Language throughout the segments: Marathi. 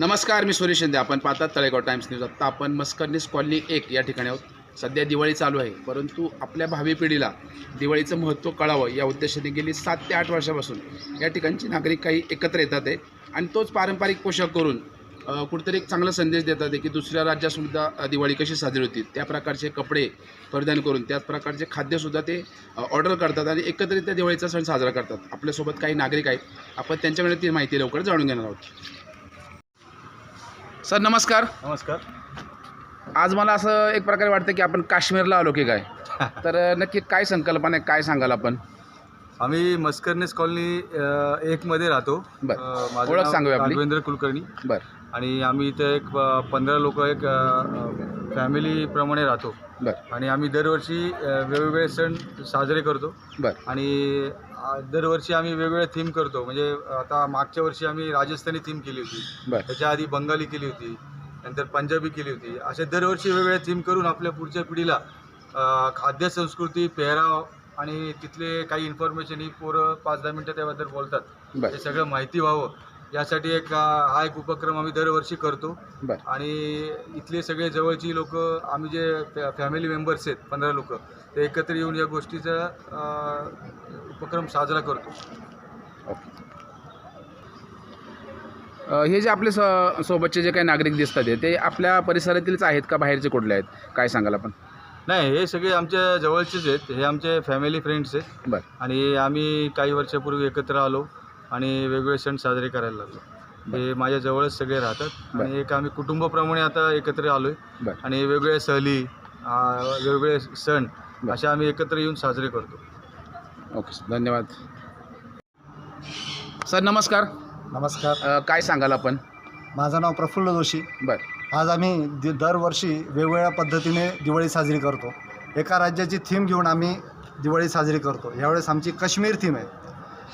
नमस्कार मी सुरेश शिंदे. आपण पाहतात तळेगाव टाइम्स न्यूज. आत्ता आपण मस्करनीस कॉलनी एक या ठिकाणी आहोत. सध्या दिवाळी चालू आहे. परंतु आपल्या भावी पिढीला दिवाळीचं महत्त्व कळावं या उद्देशाने गेली सात ते आठ वर्षापासून या ठिकाणचे नागरिक काही एकत्र येतात आहे. आणि तोच पारंपरिक पोशाख करून कुठेतरी एक चांगला संदेश देतात आहे की दुसऱ्या राज्यातसुद्धा दिवाळी कशी साजरी होती त्या प्रकारचे कपडे परिधान करून त्याच प्रकारचे खाद्यसुद्धा ते ऑर्डर करतात आणि एकत्रित त्या दिवाळीचा सण साजरा करतात. आपल्यासोबत काही नागरिक आहेत. आपण त्यांच्याकडे ती माहिती लवकर जाणून घेणार आहोत. सर नमस्कार. नमस्कार. आज मला असं एक प्रकारे वाटतं की आपण काश्मीरला आलो की काय? तर नक्की काय संकल्पना आहे काय सांगाल आपण? आम्ही मस्करनेस कॉलनी अ, एकमध्ये राहतो. बरं. अ, माझं ओळख नाव सांगावी आपली. राघवेंद्र कुलकर्णी. बरं. आणि आम्ही इथे एक अ, पंधरा लोक एक फॅमिलीप्रमाणे राहतो. बरं. आणि आम्ही दरवर्षी अ, वेगवेगळे सण साजरे करतो. बरं. आणि अ, दरवर्षी आम्ही वेगवेगळे थीम करतो. म्हणजे आता मागच्या वर्षी आम्ही राजस्थानी थीम केली होती. बरं. त्याच्या आधी बंगाली केली होती. नंतर पंजाबी केली होती. असे दरवर्षी वेगवेगळे थीम करून आपल्या पुढच्या पिढीला अ, खाद्यसंस्कृती पेहराव आणि तिथले काही इन्फॉर्मेशन ही पोरं पाच दहा मिनटं त्याबद्दल बोलतात. बरं. हे सगळं माहिती व्हावं. यासाठी एक अ, हा एक उपक्रम आम्ही दरवर्षी करतो. बरं. आणि इथले सगळे जवळची लोक आम्ही जे फॅमिली मेंबर्स आहेत पंधरा लोक ते एकत्र येऊन या गोष्टीचा अ, उपक्रम साजरा करतो. ओके. अ, हे जे आपले स सोबतचे जे काही नागरिक दिसतात आहे, ते आपल्या परिसरातीलच आहेत का बाहेरचे कुठले आहेत? काय सांगाल आपण? नाही हे सगळे आमच्या जवळचेच आहेत. हे आमचे फॅमिली फ्रेंड्स आहेत. बरं. आणि आम्ही काही वर्षापूर्वी एकत्र आलो आणि वेगवेगळे सण साजरे करायला लागलो. हे माझ्या जवळच सगळे राहतात. बरं. आणि एक आम्ही कुटुंबाप्रमाणे आता एकत्र आलो आहे बरं. आणि वेगवेगळे सहली आ, वेगवेगळे सण. असे आम्ही एकत्र येऊन साजरे करतो. ओके सर धन्यवाद. सर नमस्कार. नमस्कार. अ, काय सांगाल आपण? माझं नाव प्रफुल्ल जोशी. बरं. आज आम्ही दि दरवर्षी वेगवेगळ्या पद्धतीने दिवाळी साजरी करतो. एका राज्याची थीम घेऊन आम्ही दिवाळी साजरी करतो. यावेळेस आमची काश्मीर थीम आहे.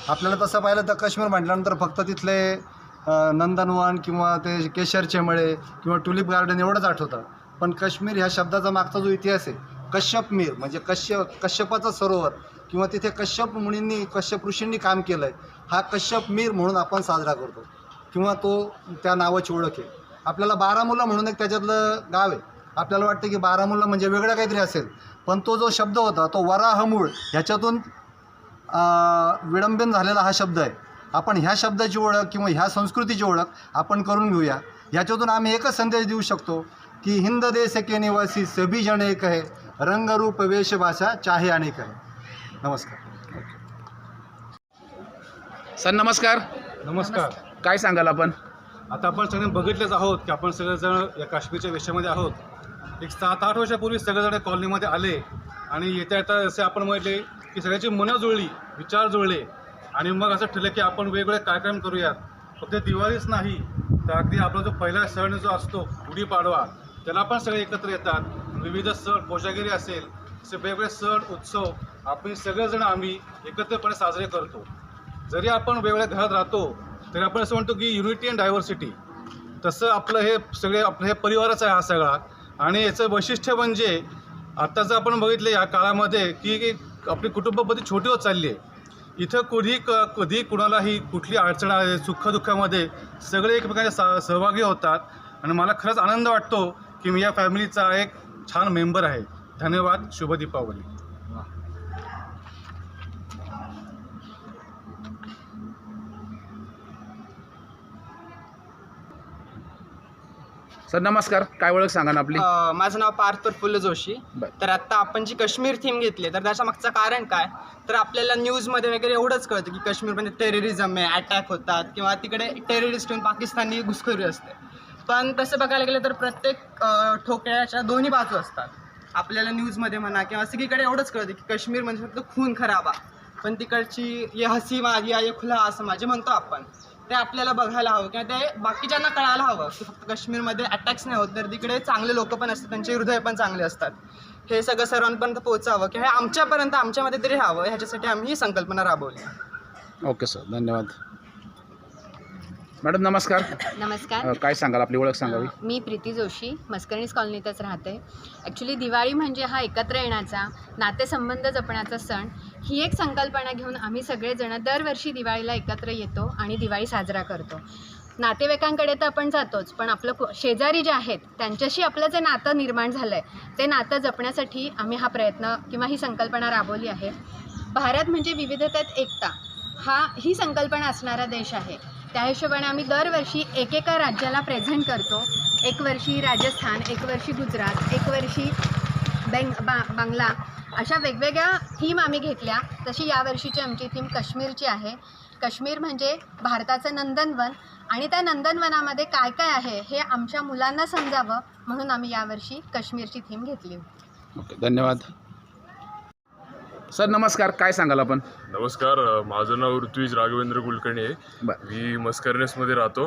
आपल्याला तसं पाहिलं तर काश्मीर म्हटल्यानंतर फक्त तिथले अ, नंदनवन किंवा ते केशर चेमळे किंवा टुलिप गार्डन एवढंच आठवतं. पण काश्मीर ह्या शब्दाचा मागचा जो इतिहास आहे कश्यप मीर म्हणजे कश्यप कश्यपाचं सरोवर किंवा तिथे कश्यप मुनींनी कश्यप ऋषींनी काम केलं आहे हा कश्यप मीर म्हणून आपण साजरा करतो. किंवा तो त्या नावाची ओळख आहे. आपल्याला बारामुल्ला म्हणून एक त्याच्यातलं गाव आहे. आपल्याला वाटतं की बारामुल्ला म्हणजे वेगळं काहीतरी असेल. पण तो जो शब्द होता तो वराहमूळ ह्याच्यातून विडंबन झालेला हा शब्द आहे. आपण ह्या शब्दाची ओळख किंवा ह्या संस्कृतीची ओळख आपण करून घेऊया. ह्याच्यातून आम्ही एकच संदेश देऊ शकतो की हिंद देश के निवासी सभी जण एक आहे रंगरूप वेशभाषा चाहे अनेक आहे नमस्कार. सर नमस्कार. नमस्कार. काय सांगाल आपण? आता आपण सगळे बघितलेच आहोत की आपण सगळेजण या काश्मीरच्या विषयामध्ये आहोत. एक सात आठ वर्षापूर्वी सगळेजण कॉलनीमध्ये आले आणि येता येता असे आपण म्हटले की सगळ्याची मनं जुळली विचार जुळले. आणि मग असं ठरलं की आपण वेगवेगळे कार्यक्रम करूयात. फक्त दिवाळीच नाही तर अगदी आपला जो पहिला सण जो असतो गुढीपाडवा त्याला पण सगळे एकत्र येतात. विविध सण कोजागिरी असेल असे वेगवेगळे सण उत्सव आपण सगळेजण आम्ही एकत्रपणे साजरे करतो. जरी आपण वेगवेगळ्या घरात राहतो तरी आपण असं म्हणतो की युनिटी अँड डायव्हर्सिटी तसं आपलं हे सगळे आपलं हे परिवारच आहे हा सगळा. आणि याचं वैशिष्ट्य म्हणजे आत्ताचं आपण बघितलं या काळामध्ये की आपली कुटुंबपद्धती छोटी होत चालली आहे. इथं कुणी क कधी कुणालाही कुठली अडचण आहे सुखदुःखामध्ये सगळे एकमेकांच्या सा सहभागी होतात. आणि मला खरंच आनंद वाटतो की मी या फॅमिलीचा एक छान मेंबर आहे. धन्यवाद शुभ दीपावली. सर नमस्कार. काय ओळख सांगा ना आपली? अ, माझं नाव पार्थ प्रफुल्ल जोशी. बरं. तर आत्ता आपण जी काश्मीर थीम घेतली तर त्याच्या मागचं कारण काय? तर आपल्याला न्यूजमध्ये वगैरे एवढंच कळतं की काश्मीरमध्ये टेररिझम आहे अटॅक होतात किंवा तिकडे टेररिस्ट येऊन पाकिस्तानी घुसखोरी असते. पण तसं बघायला गेलं तर प्रत्येक अ, ठोक्याच्या दोन्ही बाजू असतात. आपल्याला न्यूजमध्ये म्हणा किंवा सगळीकडे एवढंच कळतं की काश्मीर म्हणजे फक्त खून खराबा. पण तिकडची ये हसी माझी या ये खुला असं माझे म्हणतो आपण ते आपल्याला बघायला हवं किंवा ते बाकीच्यांना कळायला हवं की फक्त काश्मीरमध्ये अटॅक्स नाही होत तर तिकडे चांगले लोक पण असतात त्यांचे हृदय पण चांगले असतात. हे सगळं सर्वांपर्यंत पोहोचावं किंवा हे आमच्यापर्यंत आमच्यामध्ये तरी हवं ह्याच्यासाठी आम्ही ही संकल्पना राबवली. ओके सर धन्यवाद. मॅडम नमस्कार. नमस्कार. अ, काय सांगाल? आपली ओळख सांगावी अ, मी प्रीती जोशी मस्करणीस कॉलनीतच राहते. ॲक्च्युली दिवाळी म्हणजे हा एकत्र येण्याचा नातेसंबंध जपण्याचा सण ही एक संकल्पना घेऊन आम्ही सगळेजण दरवर्षी दिवाळीला एकत्र येतो आणि दिवाळी साजरा करतो. नातेवाईकांकडे तर आपण जातोच पण आपलं कु- शेजारी जे आहेत त्यांच्याशी आपलं जे नातं निर्माण झालं आहे ते नातं जपण्यासाठी आम्ही हा प्रयत्न किंवा ही संकल्पना राबवली आहे. भारत म्हणजे विविधतेत एकता. हा ही संकल्पना असणारा देश आहे. त्या हिशोबाने आम्ही दरवर्षी एकेका राज्याला प्रेझेंट करतो. एक वर्षी राजस्थान एक वर्षी गुजरात एक वर्षी बेंग बा बांगला. अशा वेगवेगळ्या थीम आम्ही घेतल्या. तशी यावर्षीची आमची थीम काश्मीरची आहे. काश्मीर म्हणजे भारताचं नंदनवन आणि त्या नंदनवनामध्ये काय काय आहे हे आमच्या मुलांना समजावं म्हणून आम्ही यावर्षी काश्मीरची थीम घेतली. ओके धन्यवाद. सर नमस्कार. काय सांगाल आपण? नमस्कार. माझं नाव ऋत्विज राघवेंद्र कुलकर्णी आहे. बरं. मी मस्करनेसमध्ये राहतो.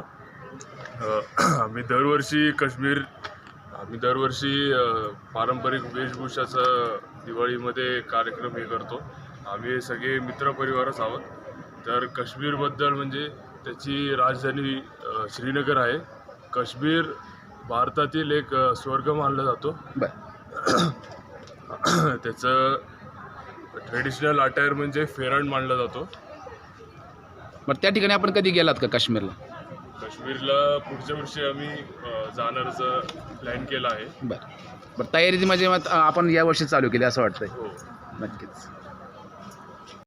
अ, आम्ही दरवर्षी काश्मीर आम्ही दरवर्षी अ, पारंपरिक वेशभूषाचा दिवाळीमध्ये कार्यक्रम हे करतो. आम्ही सगळे मित्रपरिवारच आहोत. तर काश्मीरबद्दल म्हणजे त्याची राजधानी अ, श्रीनगर आहे. काश्मीर भारतातील एक अ, स्वर्ग मानला जातो. बरं. त्याचं ट्रेडिशनल अटायर म्हणजे फेरण मानला जातो. बरं त्या ठिकाणी आपण कधी गेलात का काश्मीरला? काश्मीरला पुढच्या वर्षी आम्ही अ, जाण्याचा प्लॅन केला आहे. बरं. बरं तयारी म्हणजे मग आपण या वर्षी चालू केली असं वाटतंय. हो. नक्कीच.